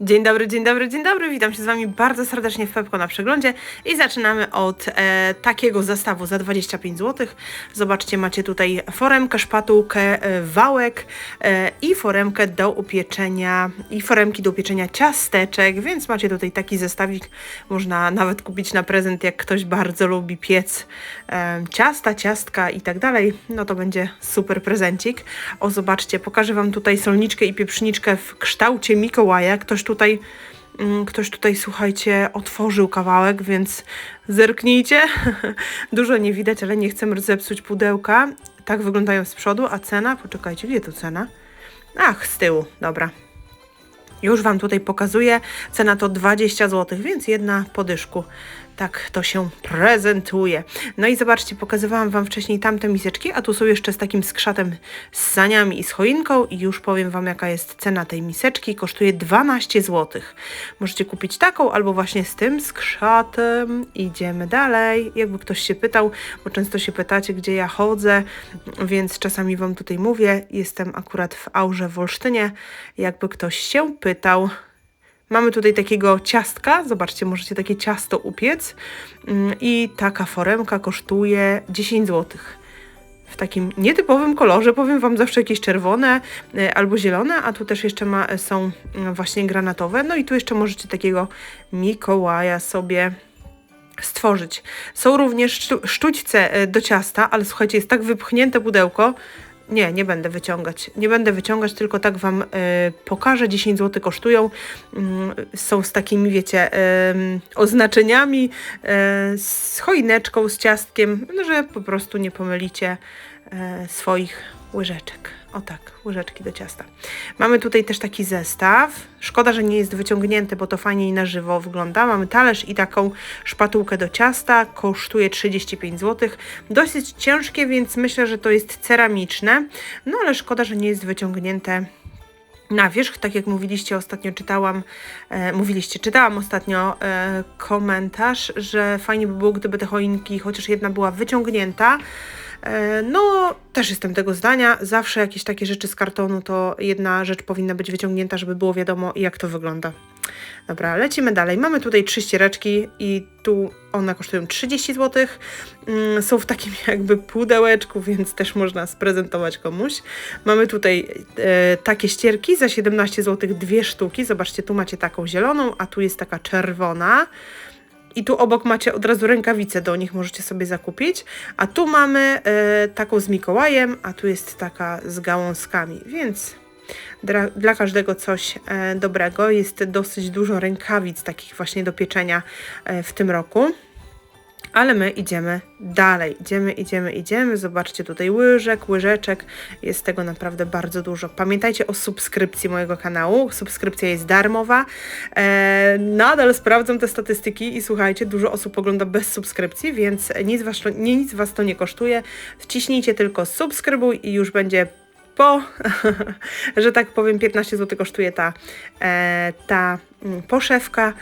Dzień dobry, dzień dobry, dzień dobry. Witam się z Wami bardzo serdecznie w Pepko na przeglądzie i zaczynamy od e, takiego zestawu za 25 zł. Zobaczcie, macie tutaj foremkę, szpatułkę, e, wałek e, i foremkę do upieczenia i foremki do upieczenia ciasteczek, więc macie tutaj taki zestawik. Można nawet kupić na prezent, jak ktoś bardzo lubi piec e, ciasta, ciastka i tak dalej. No to będzie super prezencik. O, zobaczcie, pokażę Wam tutaj solniczkę i pieprzniczkę w kształcie Mikołaja. Ktoś tutaj, mm, ktoś tutaj, słuchajcie, otworzył kawałek, więc zerknijcie. Dużo nie widać, ale nie chcę zepsuć pudełka. Tak wyglądają z przodu, a cena? Poczekajcie, gdzie to cena? Ach, z tyłu, dobra. Już Wam tutaj pokazuję. Cena to 20 zł, więc jedna po dyszku. Tak to się prezentuje. No i zobaczcie, pokazywałam Wam wcześniej tamte miseczki, a tu są jeszcze z takim skrzatem z saniami i z choinką i już powiem Wam jaka jest cena tej miseczki. Kosztuje 12 zł. Możecie kupić taką albo właśnie z tym skrzatem. Idziemy dalej. Jakby ktoś się pytał, bo często się pytacie, gdzie ja chodzę, więc czasami Wam tutaj mówię. Jestem akurat w Aurze w Olsztynie. Jakby ktoś się pytał. Mamy tutaj takiego ciastka, zobaczcie, możecie takie ciasto upiec Mm, i taka foremka kosztuje 10 zł. W takim nietypowym kolorze, powiem Wam zawsze jakieś czerwone e, albo zielone, a tu też jeszcze ma, są mm, właśnie granatowe. No i tu jeszcze możecie takiego Mikołaja sobie stworzyć. Są również sztu- sztućce e, do ciasta, ale słuchajcie, jest tak wypchnięte pudełko, nie, nie będę wyciągać. Nie będę wyciągać, tylko tak Wam y, pokażę. 10 zł kosztują. Y, są z takimi, wiecie, oznaczeniami, y, z choineczką, z ciastkiem, no, że po prostu nie pomylicie y, swoich łyżeczek. O tak, łyżeczki do ciasta. Mamy tutaj też taki zestaw. Szkoda, że nie jest wyciągnięty, bo to fajniej na żywo wygląda. Mamy talerz i taką szpatułkę do ciasta. Kosztuje 35 zł. Dosyć ciężkie, więc myślę, że to jest ceramiczne. No ale szkoda, że nie jest wyciągnięte na wierzch, tak jak mówiliście, ostatnio czytałam, e, mówiliście, czytałam ostatnio e, komentarz, że fajnie by było, gdyby te choinki, chociaż jedna była wyciągnięta. E, no, też jestem tego zdania. Zawsze jakieś takie rzeczy z kartonu, to jedna rzecz powinna być wyciągnięta, żeby było wiadomo, jak to wygląda. Dobra, lecimy dalej. Mamy tutaj trzy ściereczki i tu one kosztują 30 zł. Mm, są w takim jakby pudełeczku, więc też można sprezentować komuś. Mamy tutaj e, takie ścierki za 17 zł, dwie sztuki. Zobaczcie, tu macie taką zieloną, a tu jest taka czerwona. I tu obok macie od razu rękawice do nich, możecie sobie zakupić. A tu mamy e, taką z Mikołajem, a tu jest taka z gałązkami, więc dla, dla każdego coś e, dobrego. Jest dosyć dużo rękawic takich właśnie do pieczenia e, w tym roku. Ale my idziemy dalej. Idziemy, idziemy, idziemy. Zobaczcie tutaj łyżek, łyżeczek. Jest tego naprawdę bardzo dużo. Pamiętajcie o subskrypcji mojego kanału. Subskrypcja jest darmowa. E, nadal sprawdzam te statystyki i słuchajcie, dużo osób ogląda bez subskrypcji, więc nic was, nie, nic was to nie kosztuje. Wciśnijcie tylko subskrybuj i już będzie po, że tak powiem, 15 zł kosztuje ta, e, ta poszewka.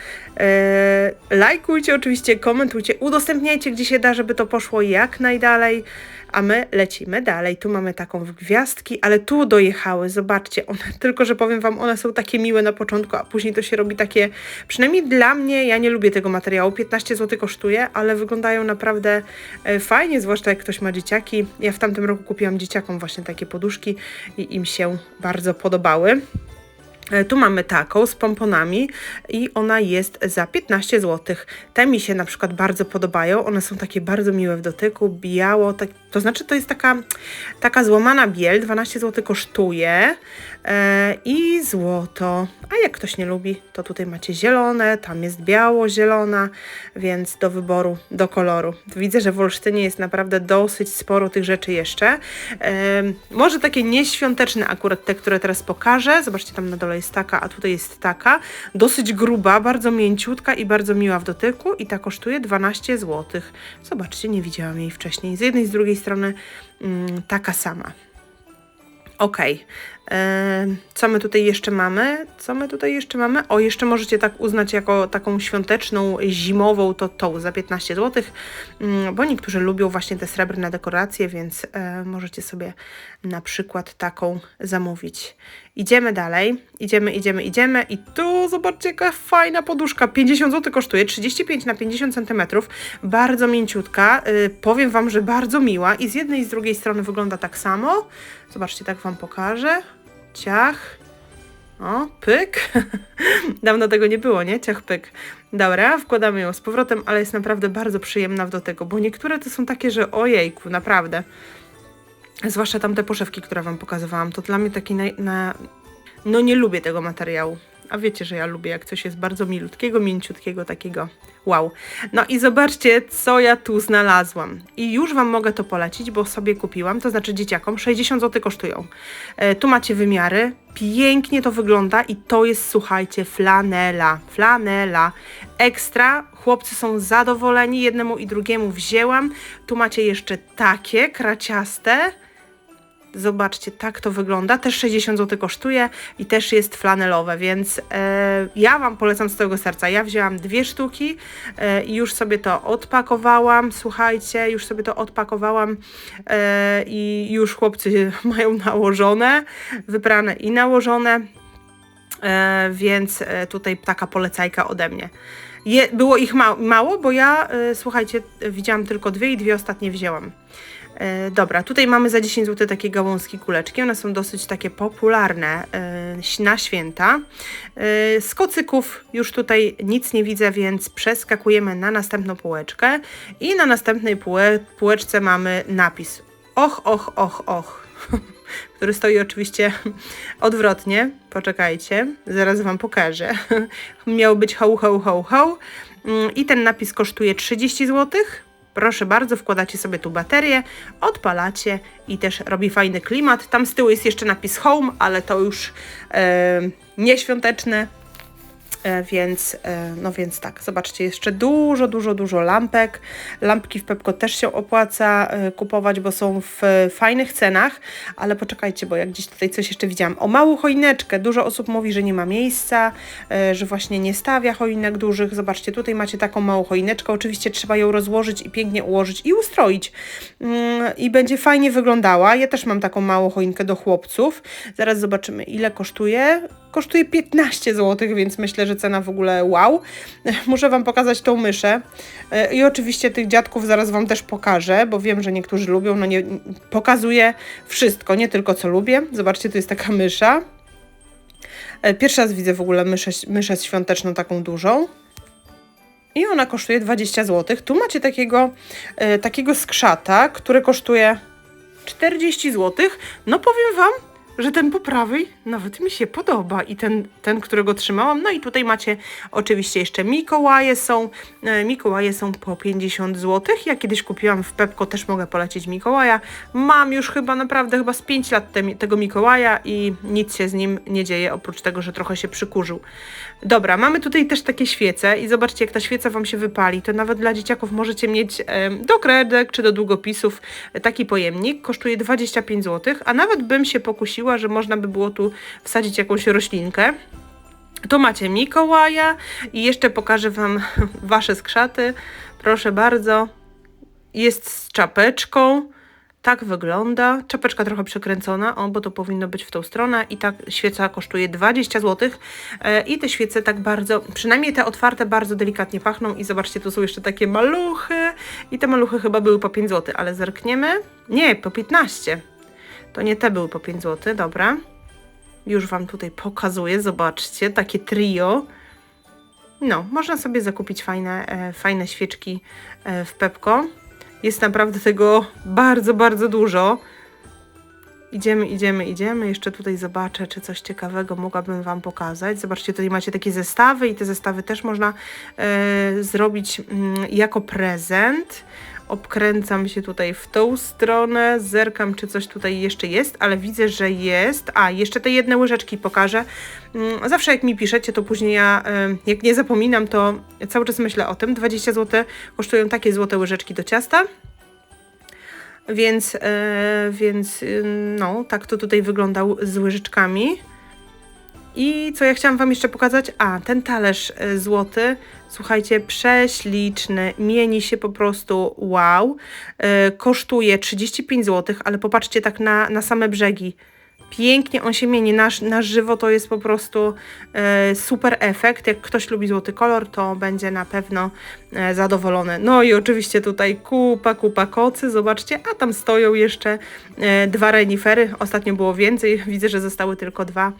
E, lajkujcie oczywiście, komentujcie, udostępniajcie gdzie się da, żeby to poszło jak najdalej. A my lecimy dalej. Tu mamy taką w gwiazdki, ale tu dojechały. Zobaczcie, one, tylko że powiem Wam, one są takie miłe na początku, a później to się robi takie, przynajmniej dla mnie, ja nie lubię tego materiału. 15 zł kosztuje, ale wyglądają naprawdę e, fajnie, zwłaszcza jak ktoś ma dzieciaki. Ja w tamtym roku kupiłam dzieciakom właśnie takie poduszki i im się bardzo podobały. E, Tu mamy taką z pomponami i ona jest za 15 zł. Te mi się na przykład bardzo podobają. One są takie bardzo miłe w dotyku, biało, tak, to znaczy to jest taka, taka złamana biel, 12 zł kosztuje i złoto. A jak ktoś nie lubi, to tutaj macie zielone, tam jest biało-zielona, więc do wyboru, do koloru. Widzę, że w Olsztynie jest naprawdę dosyć sporo tych rzeczy jeszcze. E, może takie nieświąteczne akurat te, które teraz pokażę. Zobaczcie, tam na dole jest taka, a tutaj jest taka. Dosyć gruba, bardzo mięciutka i bardzo miła w dotyku i ta kosztuje 12 zł. Zobaczcie, nie widziałam jej wcześniej. Z jednej i z drugiej strony mm, taka sama. Ok, E, co my tutaj jeszcze mamy? Co my tutaj jeszcze mamy? O, jeszcze możecie tak uznać jako taką świąteczną, zimową, to tą za 15 zł, bo niektórzy lubią właśnie te srebrne dekoracje, więc e, możecie sobie na przykład taką zamówić. Idziemy dalej, idziemy, idziemy, idziemy i tu zobaczcie jaka fajna poduszka, 50 zł kosztuje, 35 na 50 cm, bardzo mięciutka, yy, powiem Wam, że bardzo miła i z jednej i z drugiej strony wygląda tak samo, zobaczcie, tak Wam pokażę, ciach, o, pyk. Dawno tego nie było, nie? Ciach, pyk. Dobra, wkładamy ją z powrotem, ale jest naprawdę bardzo przyjemna do tego, bo niektóre to są takie, że ojejku, naprawdę. Zwłaszcza tamte poszewki, które Wam pokazywałam, to dla mnie taki na, na... No nie lubię tego materiału. A wiecie, że ja lubię, jak coś jest bardzo milutkiego, mięciutkiego, takiego wow. No i zobaczcie, co ja tu znalazłam. I już Wam mogę to polecić, bo sobie kupiłam, to znaczy dzieciakom, 60 zł kosztują. E, tu macie wymiary, pięknie to wygląda i to jest, słuchajcie, flanela, flanela. Ekstra, chłopcy są zadowoleni, jednemu i drugiemu wzięłam. Tu macie jeszcze takie kraciaste, Zobaczcie, tak to wygląda. Też 60 zł kosztuje i też jest flanelowe, więc e, ja Wam polecam z tego serca. Ja wzięłam dwie sztuki e, i już sobie to odpakowałam. Słuchajcie, już sobie to odpakowałam e, i już chłopcy mają nałożone, wyprane i nałożone, e, więc e, tutaj taka polecajka ode mnie. Je, było ich ma mało, bo ja, e, słuchajcie, widziałam tylko dwie i dwie ostatnie wzięłam. E, dobra, tutaj mamy za 10 zł takie gałązki kuleczki. One są dosyć takie popularne e, na święta. E, z kocyków już tutaj nic nie widzę, więc przeskakujemy na następną półeczkę. I na następnej półe, półeczce mamy napis och, och, och, och. który stoi oczywiście odwrotnie. Poczekajcie, zaraz Wam pokażę. Miał być ho, ho, ho, ho. Mm, I ten napis kosztuje 30 złotych Proszę bardzo, wkładacie sobie tu baterię, odpalacie i też robi fajny klimat. Tam z tyłu jest jeszcze napis home, ale to już e, nieświąteczne, więc, e, no więc tak, zobaczcie, jeszcze dużo, dużo, dużo lampek. Lampki w Pepko też się opłaca e, kupować, bo są w fajnych cenach, ale poczekajcie, bo jak gdzieś tutaj coś jeszcze widziałam. O małą choineczkę, dużo osób mówi, że nie ma miejsca, że właśnie nie stawia choinek dużych. Zobaczcie, tutaj macie taką małą choineczkę, oczywiście trzeba ją rozłożyć i pięknie ułożyć i ustroić mm, i będzie fajnie wyglądała. Ja też mam taką małą choinkę do chłopców. Zaraz zobaczymy, ile kosztuje kosztuje 15 zł, więc myślę, że cena w ogóle wow. Muszę Wam pokazać tą myszę e, i oczywiście tych dziadków zaraz Wam też pokażę, bo wiem, że niektórzy lubią, no nie, pokazuję wszystko, nie tylko co lubię. Zobaczcie, to jest taka mysza. E, pierwszy raz widzę w ogóle myszę, myszę świąteczną taką dużą. I ona kosztuje 20 zł. Tu macie takiego, e, takiego skrzata, który kosztuje 40 zł. No powiem Wam, że ten po prawej nawet mi się podoba i ten, ten, którego trzymałam. No i tutaj macie oczywiście jeszcze Mikołaje są. E, Mikołaje są po 50 zł. Ja kiedyś kupiłam w Pepko, też mogę polecić Mikołaja. Mam już chyba naprawdę chyba z 5 lat te, tego Mikołaja i nic się z nim nie dzieje, oprócz tego, że trochę się przykurzył. Dobra, mamy tutaj też takie świece i zobaczcie, jak ta świeca Wam się wypali. To nawet dla dzieciaków możecie mieć e, do kredek czy do długopisów taki pojemnik. Kosztuje 25 zł, a nawet bym się pokusiła że można by było tu wsadzić jakąś roślinkę. Tu macie Mikołaja i jeszcze pokażę Wam Wasze skrzaty. Proszę bardzo. Jest z czapeczką. Tak wygląda. Czapeczka trochę przekręcona, o, bo to powinno być w tą stronę. I tak świeca kosztuje 20 zł. E, I te świece tak bardzo, przynajmniej te otwarte, bardzo delikatnie pachną. I zobaczcie, tu są jeszcze takie maluchy. I te maluchy chyba były po 5 zł, ale zerkniemy. Nie, po 15. To nie te były po 5 zł, dobra. Już Wam tutaj pokazuję, zobaczcie, takie trio. No, można sobie zakupić fajne, e, fajne świeczki e, w Pepko. Jest naprawdę tego bardzo, bardzo dużo. Idziemy, idziemy, idziemy. Jeszcze tutaj zobaczę, czy coś ciekawego mogłabym Wam pokazać. Zobaczcie, tutaj macie takie zestawy i te zestawy też można e, zrobić mm, jako prezent obkręcam się tutaj w tą stronę, zerkam, czy coś tutaj jeszcze jest, ale widzę, że jest. A, jeszcze te jedne łyżeczki pokażę. Mm, zawsze jak mi piszecie, to później ja, jak nie zapominam, to cały czas myślę o tym. 20 zł kosztują takie złote łyżeczki do ciasta. więc, e, więc y, no, tak to tutaj wyglądał z łyżeczkami. I co ja chciałam Wam jeszcze pokazać? A, ten talerz e, złoty, słuchajcie, prześliczny, mieni się po prostu wow. E, kosztuje 35 zł, ale popatrzcie tak na, na same brzegi. Pięknie on się mieni, na, na żywo to jest po prostu e, super efekt. Jak ktoś lubi złoty kolor, to będzie na pewno e, zadowolony. No i oczywiście tutaj kupa, kupa kocy, zobaczcie, a tam stoją jeszcze e, dwa renifery. Ostatnio było więcej, widzę, że zostały tylko dwa,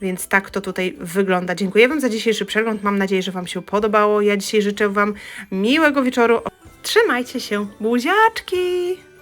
więc tak to tutaj wygląda. Dziękuję Wam za dzisiejszy przegląd, mam nadzieję, że Wam się podobało. Ja dzisiaj życzę Wam miłego wieczoru. Trzymajcie się, buziaczki!